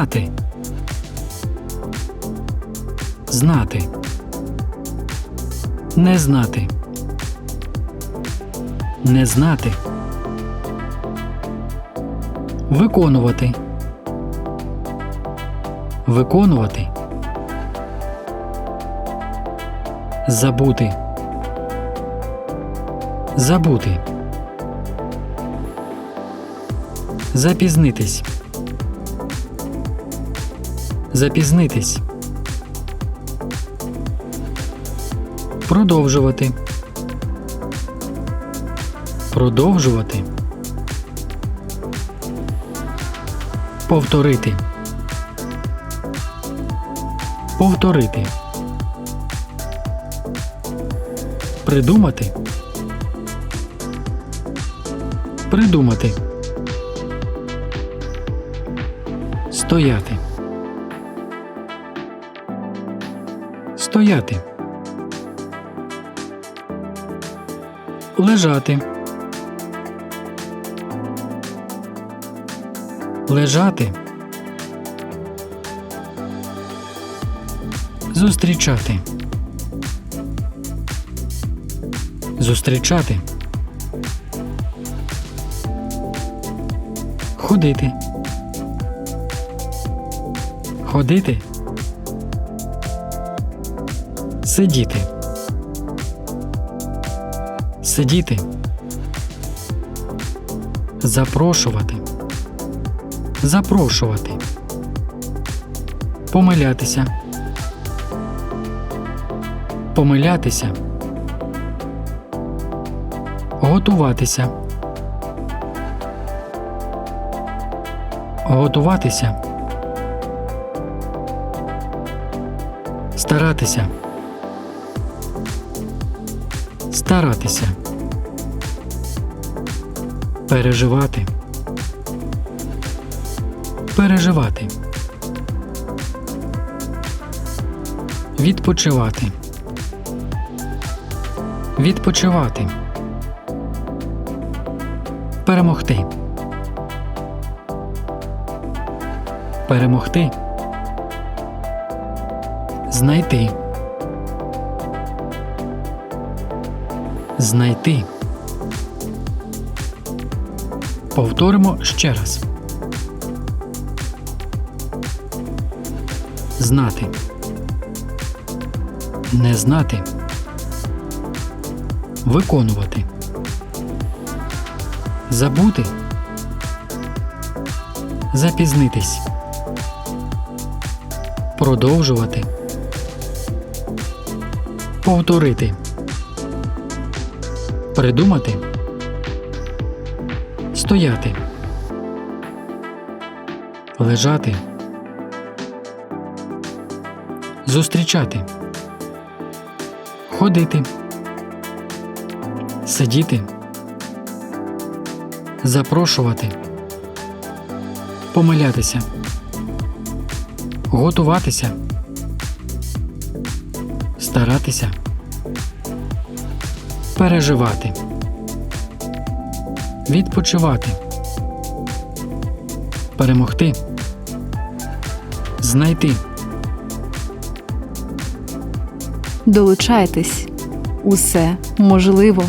Знати. Знати. Не знати. Не знати. Виконувати. Виконувати. Забути. Забути. Запізнитись. Запізнитись. Продовжувати. Продовжувати. Повторити. Повторити. Придумати. Придумати. Стояти. Стояти. Лежати. Лежати. Зустрічати. Зустрічати. Ходити. Ходити. Сидіти. Сидіти. Запрошувати. Запрошувати. Помилятися. Помилятися. Готуватися. Готуватися. Старатися. Старатися. Переживати. Переживати. Відпочивати. Відпочивати. Перемогти. Перемогти. Знайти. Знайти. Повторимо ще раз. Знати. Не знати. Виконувати. Забути. Запізнитись. Продовжувати. Повторити. Придумати. Стояти. Лежати. Зустрічати. Ходити. Сидіти. Запрошувати. Помилятися. Готуватися. Старатися. Переживати. Відпочивати. Перемогти. Знайти. Долучайтесь. Усе можливо.